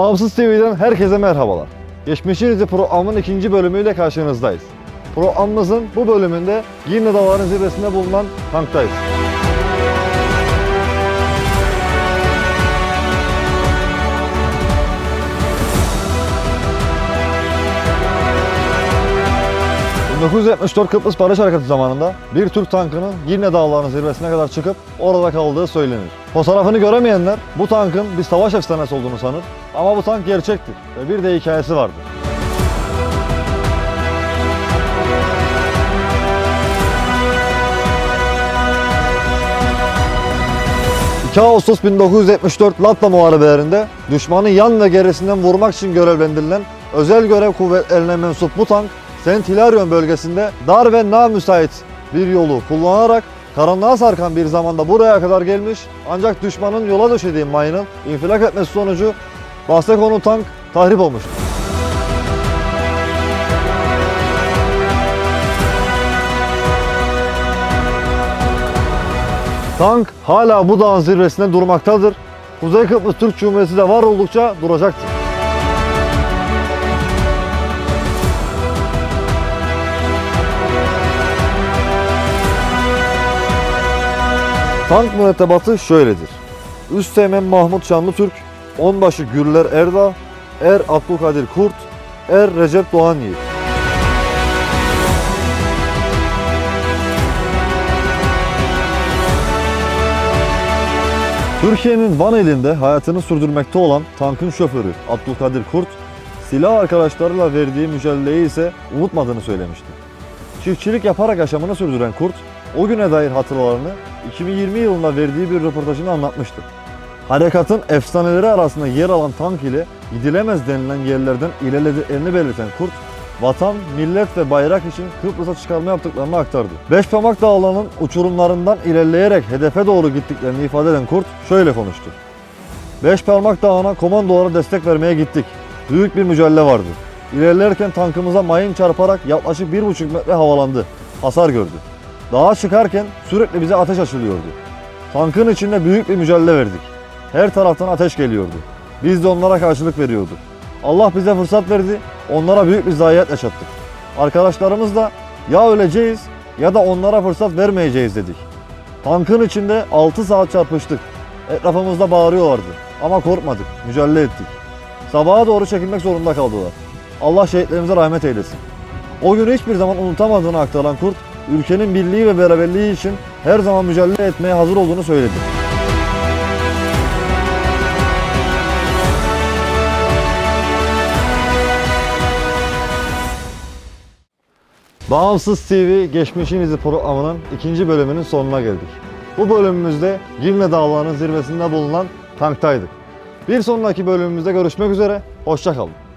Bağımsız TV'den herkese merhabalar. Geçmişin İzi programının ikinci bölümüyle karşınızdayız. Programımızın bu bölümünde Girne Dağları'nın zirvesinde bulunan tanktayız. ...1974 Kıbrıs Barış Harekatı zamanında bir Türk tankının Girne Dağları'nın zirvesine kadar çıkıp orada kaldığı söylenir. Fotoğrafını göremeyenler bu tankın bir savaş efsanesi olduğunu sanır ama bu tank gerçektir ve bir de hikayesi vardır. 2 Ağustos 1974 Latla Muharebelerinde düşmanı yan ve gerisinden vurmak için görevlendirilen özel görev kuvvetlerine mensup bu tank Saint Hilarion bölgesinde dar ve namüsait bir yolu kullanarak karanlığa sarkan bir zamanda buraya kadar gelmiş ancak düşmanın yola döşediği mayının infilak etmesi sonucu bahse tank tahrip olmuştur. Tank hala bu dağın zirvesinde durmaktadır. Kuzey Kıbrıs Türk Cumhuriyeti de var oldukça duracaktır. Tank mürettebatı şöyledir. Üsteğmen Mahmut Şanlıtürk, Onbaşı Gürler Erdağ, Er Abdülkadir Kurt, Er Recep Doğan Yiğit. Türkiye'nin Van ilinde hayatını sürdürmekte olan tankın şoförü Abdülkadir Kurt, silah arkadaşlarıyla verdiği mücadeleyi ise unutmadığını söylemişti. Çiftçilik yaparak yaşamını sürdüren Kurt, o güne dair hatıralarını 2020 yılında verdiği bir röportajında anlatmıştı. Harekatın efsaneleri arasında yer alan tank ile gidilemez denilen yerlerden ilerlediklerini belirten Kurt, vatan, millet ve bayrak için Kıbrıs'a çıkarma yaptıklarını aktardı. Beşpamak Dağları'nın uçurumlarından ilerleyerek hedefe doğru gittiklerini ifade eden Kurt şöyle konuştu. Beşparmak Dağı'na komandolara destek vermeye gittik. Büyük bir mücadele vardı. İlerlerken tankımıza mayın çarparak yaklaşık 1,5 metre havalandı. Hasar gördü. Dağa çıkarken sürekli bize ateş açılıyordu. Tankın içinde büyük bir mücadele verdik. Her taraftan ateş geliyordu. Biz de onlara karşılık veriyorduk. Allah bize fırsat verdi, onlara büyük bir zayiat yaşattık. Arkadaşlarımız da ya öleceğiz ya da onlara fırsat vermeyeceğiz dedik. Tankın içinde 6 saat çarpıştık. Etrafımızda bağırıyorlardı ama korkmadık, mücadele ettik. Sabaha doğru çekilmek zorunda kaldılar. Allah şehitlerimize rahmet eylesin. O günü hiçbir zaman unutamadığını aktaran Kurt, ülkenin birliği ve beraberliği için her zaman mücadele etmeye hazır olduğunu söyledi. Bağımsız TV Geçmişin İzi programının ikinci bölümünün sonuna geldik. Bu bölümümüzde Girne Dağları'nın zirvesinde bulunan tanktaydık. Bir sonraki bölümümüzde görüşmek üzere, hoşçakalın.